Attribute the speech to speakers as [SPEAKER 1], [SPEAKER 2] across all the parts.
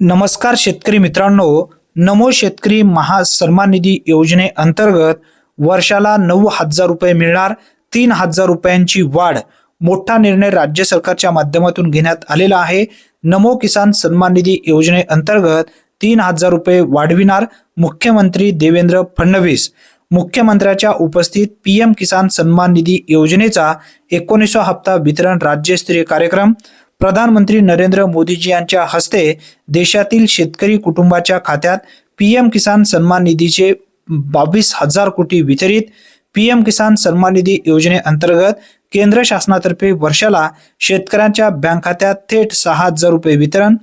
[SPEAKER 1] नमस्कार शेतकरी मित्रांनो. नमो शेतकरी महासन्मान निधी योजनेअंतर्गत वर्षाला नऊ हजार रुपये मिळणार तीन हजार रुपयांची वाढ मोठा निर्णय राज्य सरकारच्या माध्यमातून घेण्यात आलेला आहे. नमो किसान सन्मान निधी योजनेअंतर्गत तीन हजार रुपये वाढविणार मुख्यमंत्री देवेंद्र फडणवीस. मुख्यमंत्र्याच्या उपस्थित पी एम किसान सन्मान निधी योजनेचा एकोणीसवा हप्ता वितरण राज्यस्तरीय कार्यक्रम प्रधानमंत्री नरेंद्र मोदीजी यांच्या हस्ते देशातील शेतकरी कुटुंबाच्या खात्यात पीएम किसान सन्मान निधीचे बावीस हजार कोटी वितरित पीएम किसान सन्मान निधी योजनेअंतर्गत केंद्र शासनातर्फे वर्षाला शेतकऱ्यांच्या बँक खात्यात थेट सहा हजार रुपये वितरण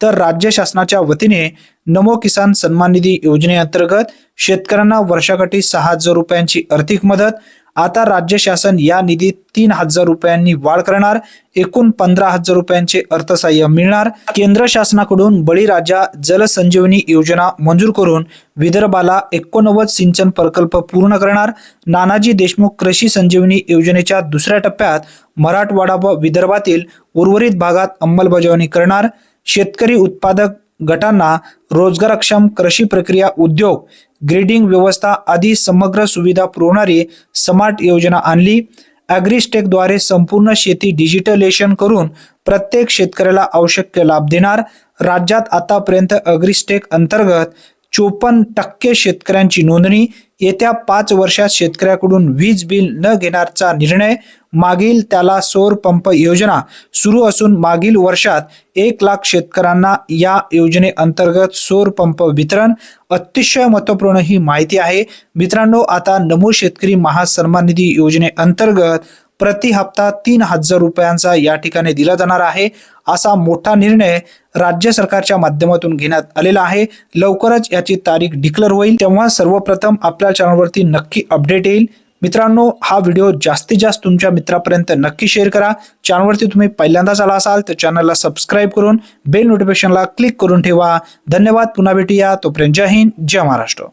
[SPEAKER 1] तर राज्य शासनाच्या वतीने नमो किसान सन्मान निधी योजनेअंतर्गत शेतकऱ्यांना वर्षाकाठी सहा हजार रुपयांची आर्थिक मदत आता राज्य शासन या निधीत तीन हजार रुपयांनी वाढ करणार एकूण पंधरा हजार रुपयांचे अर्थसहाय्य मिळणार. केंद्र शासनाकडून बळीराजा जलसंजीवनी योजना मंजूर करून विदर्भाला एकोणनव्वद सिंचन प्रकल्प पूर्ण करणार. नानाजी देशमुख कृषी संजीवनी योजनेच्या दुसऱ्या टप्प्यात मराठवाडा व विदर्भातील उर्वरित भागात अंमलबजावणी करणार. शेतकरी उत्पादक गटांना रोजगारक्षम कृषी प्रक्रिया उद्योग ग्रेडिंग व्यवस्था आदी समग्र सुविधा पुरवणारी स्मार्ट योजना आणली. ॲग्रिस्टेकद्वारे संपूर्ण शेती डिजिटलेशन करून प्रत्येक शेतकऱ्याला आवश्यक लाभ देणार. राज्यात आतापर्यंत अग्रिस्टेक अंतर्गत चोपन्न टक्के शेतकऱ्यांची नोंदणी येत्या पाच वर्षात शेतकऱ्याकडून वीज बिल न घेण्याचा निर्णय मागील त्याला सौर पंप योजना सुरू असून मागील वर्षात एक लाख शेतकऱ्यांना या योजनेअंतर्गत सौर पंप वितरण अतिशय महत्त्वपूर्ण ही माहिती आहे. मित्रांनो आता नमो शेतकरी महासन्मान निधी योजनेअंतर्गत प्रति हप्ता तीन हजार रुपयांचा या ठिकाणी दिला जाणार आहे. असा मोठा निर्णय राज्य सरकारच्या माध्यमातून घेण्यात आलेला आहे. लवकरच याची तारीख डिक्लेअर होईल. तेव्हा सर्वप्रथम आपल्या चॅनलवरती नक्की अपडेट येईल. मित्रांनो हा व्हिडिओ जास्तीत जास्त तुमच्या मित्रापर्यंत नक्की शेअर करा. चॅनलवरती तुम्ही पहिल्यांदाच आला असाल तर चॅनलला सबस्क्राईब करून बेल नोटिफिकेशनला क्लिक करून ठेवा. धन्यवाद. पुन्हा भेटूया. तोपर्यंत जय हिंद जय महाराष्ट्र.